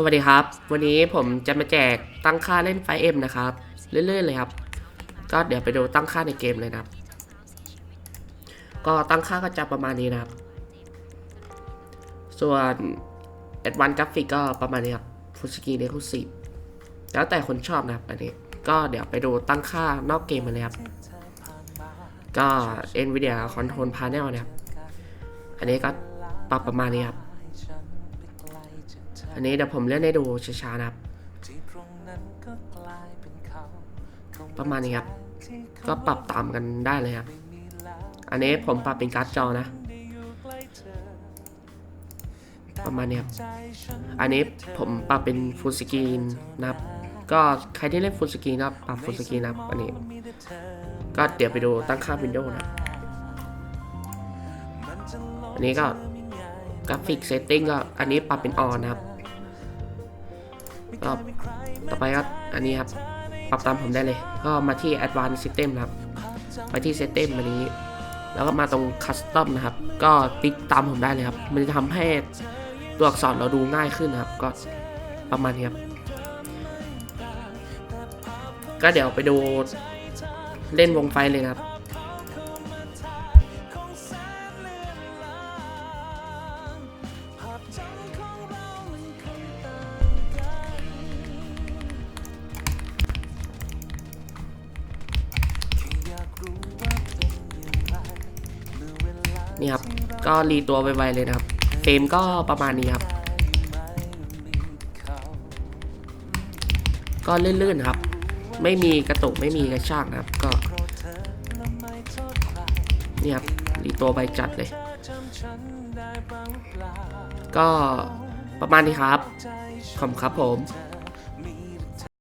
สวัสดีครับ วันนี้ผมจะมาแจกตั้งค่าเล่นไฟเอ็มนะครับ เรื่อยๆเลยครับ ก็เดี๋ยวไปดูตั้งค่าในเกมเลยนะครับ ก็ตั้งค่าก็จะประมาณนี้นะครับ ส่วนแอดวานกราฟิกก็ประมาณนี้ครับฟูสกีเนคุสิแล้วแต่คนชอบนะครับอันนี้ ก็เดี๋ยวไปดูตั้งค่านอกเกมมาเลยครับ ก็ NVIDIA Control Panel นะครับ อันนี้ก็ปรับประมาณนี้ครับ อันนี้เดี๋ยวผมเล่นให้ดูช้าๆนะครับ ประมาณนี้ครับ ก็ปรับตามกันได้เลยครับ อันนี้ผมปรับเป็นการ์ดจอนะ ประมาณนี้ครับ อันนี้ผมปรับเป็นฟูลสกรีนนะครับ ก็ใครที่เล่นฟูลสกรีนนะครับปรับฟูลสกรีนนะครับ อันนี้ ก็เดี๋ยวไปดูตั้งค่าวินโดว์นะ อันนี้ก็กราฟิกเซตติ้งก็อันนี้ปรับเป็นออนนะครับ ก็ต่อไปก็อันนี้ครับปรับตามผมได้เลย ก็มาที่ Advanced System ครับ ไปที่ System อันนี้ แล้วก็มาตรง Custom นะครับ ก็ติ๊กตามผมได้เลยครับ มันจะทำให้ตัวอักษรเราดูง่ายขึ้นนะครับ ก็ประมาณนี้ครับ ก็เดี๋ยวไปดูเล่นวงไฟเลยครับ นี่ครับ ก็รีตัวไวๆเลยนะครับเฟรมก็ประมาณนี้ครับ ก็ลื่นๆครับ ไม่มีกระตุกไม่มีกระชากนะครับ ก็นี่ครับรีตัวใบจัดเลย ก็ประมาณนี้ครับ ขอบครับผม